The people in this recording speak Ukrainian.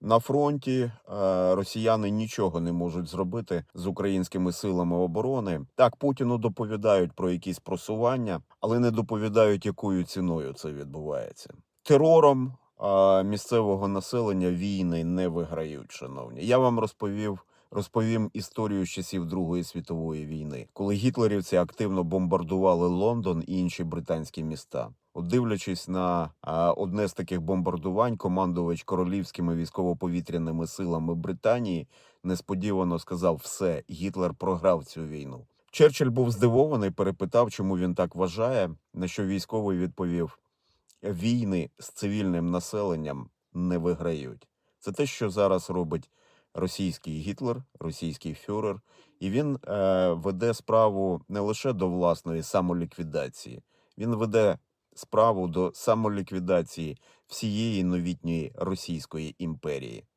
На фронті е, росіяни нічого не можуть зробити з українськими силами оборони. Так, Путіну доповідають про якісь просування, але не доповідають, якою ціною це відбувається. Терором е, місцевого населення війни не виграють, шановні. Я вам розповів. Розповім історію часів Другої світової війни, коли гітлерівці активно бомбардували Лондон і інші британські міста. От дивлячись на одне з таких бомбардувань, командувач королівськими військово-повітряними силами Британії несподівано сказав: все, Гітлер програв цю війну. Черчилль був здивований, перепитав, чому він так вважає. На що військовий відповів: війни з цивільним населенням не виграють. Це те, що зараз робить російський Гітлер, російський фюрер, і він е, веде справу не лише до власної самоліквідації, він веде справу до самоліквідації всієї новітньої Російської імперії.